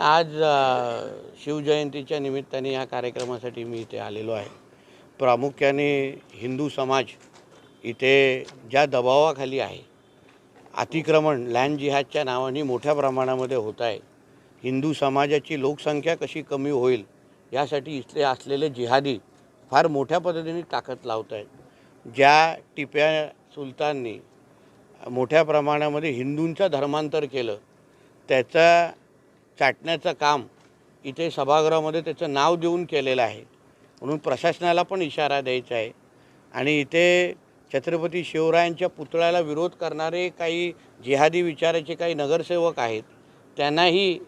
आज शिवजयंतीच्या निमित्ताने या कार्यक्रमासाठी मी इथे आलेलो आहे. प्रामुख्याने हिंदू समाज इथे ज्या दबावाखाली आहे अतिक्रमण लँड जिहादच्या नावाने मोठ्या प्रमाणामध्ये होत आहे हिंदू समाजाची लोकसंख्या कशी कमी होईल यासाठी इथले असलेले जिहादी फार मोठ्या पद्धतीने ताकद लावत आहेत. ज्या टिप्या सुलताननी मोठ्या प्रमाणामध्ये हिंदूंचं धर्मांतर केलं त्याचा चाटण्याचं काम इथे सभागृहामध्ये त्याचं नाव देऊन केलेलं आहे. म्हणून प्रशासनाला पण इशारा द्यायचा आहे. आणि इथे छत्रपती शिवरायांच्या पुतळ्याला विरोध करणारे काही जिहादी विचाराचे काही नगरसेवक आहेत त्यांनाही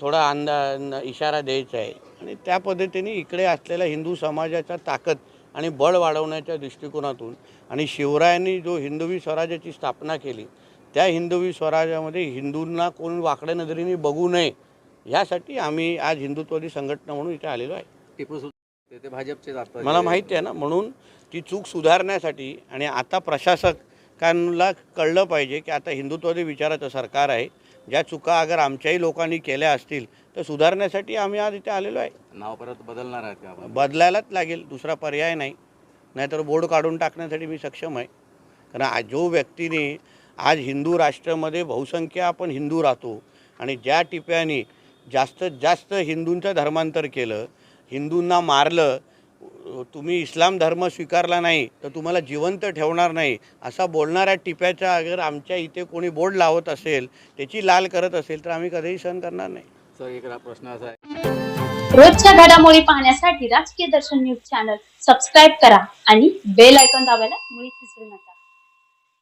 थोडा अंदा इशारा द्यायचा आहे. आणि त्या पद्धतीने इकडे असलेल्या हिंदू समाजाचा ताकद आणि बळ वाढवण्याच्या दृष्टिकोनातून आणि शिवरायांनी जो हिंदवी स्वराज्याची स्थापना केली त्या हिंदवी स्वराज्यामध्ये हिंदूंना कोण वाकड्या नजरेने बघू नये यासाठी आम्ही आज हिंदुत्ववादी संघटना म्हणून इथे आलेलो आहे. टिपू ते- भाजपचे मला माहिती आहे ना म्हणून ती चूक सुधारण्यासाठी आणि आता प्रशासकांना कळलं पाहिजे की आता हिंदुत्ववादी विचाराचं सरकार आहे. ज्या चुका अगर आमच्याही लोकांनी केल्या असतील तर सुधारण्यासाठी आम्ही आज इथे आलेलो आहे. नाव परत बदलणार आहेत का? बदलायलाच लागेल दुसरा पर्याय नाही. नाहीतर बोर्ड काढून टाकण्यासाठी मी सक्षम आहे. कारण आज जो व्यक्तीने आज हिंदू राष्ट्रामध्ये बहुसंख्य आपण हिंदू राहतो. आणि ज्या टिप्याने जास्तीत जास्त हिंदूंचं धर्मांतर केलं हिंदूंना मारलं तुम्ही इस्लाम धर्म स्वीकारला नाही तर तुम्हाला जिवंत ठेवणार नाही असा बोलणाऱ्या टिप्याचा अगर आमच्या इथे कोणी बोर्ड लावत असेल त्याची लाल करत असेल तर आम्ही कधीही सहन करणार नाही. सर एक प्रश्न असा आहे. रोजच्या घडामोडी पाहण्यासाठी राजकीय दर्शन न्यूज चॅनल सबस्क्राईब करा आणि बेल आयकॉन दाबायला मुळीच विसरू नका.